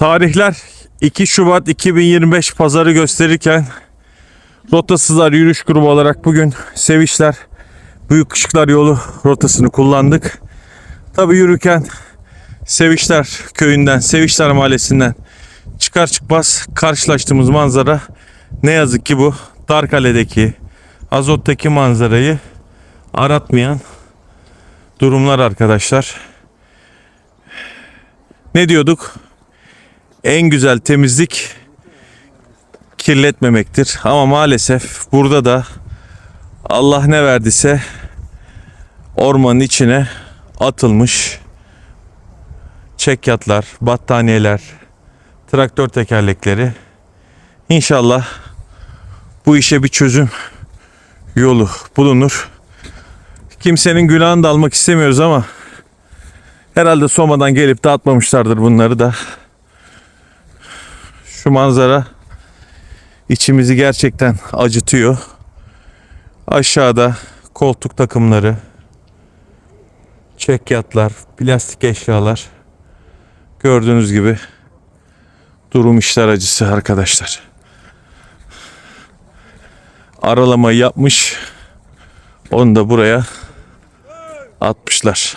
Tarihler 2 Şubat 2025 pazarı gösterirken Rotasızlar yürüyüş grubu olarak bugün Sevişler Büyük Işıklar yolu rotasını kullandık. Tabi yürürken Sevişler köyünden, Sevişler mahallesinden çıkar çıkmaz karşılaştığımız manzara ne yazık ki bu Darkale'deki Azot'taki manzarayı aratmayan durumlar arkadaşlar. Ne diyorduk? En güzel temizlik kirletmemektir. Ama maalesef burada da Allah ne verdiyse ormanın içine atılmış çekyatlar, battaniyeler, traktör tekerlekleri. İnşallah bu işe bir çözüm yolu bulunur. Kimsenin günahını da almak istemiyoruz ama herhalde Soma'dan gelip dağıtmamışlardır bunları da. Şu manzara içimizi gerçekten acıtıyor. Aşağıda koltuk takımları, çekyatlar, plastik eşyalar gördüğünüz gibi durum işler acısı arkadaşlar. Aralamayı yapmış. Onu da buraya atmışlar.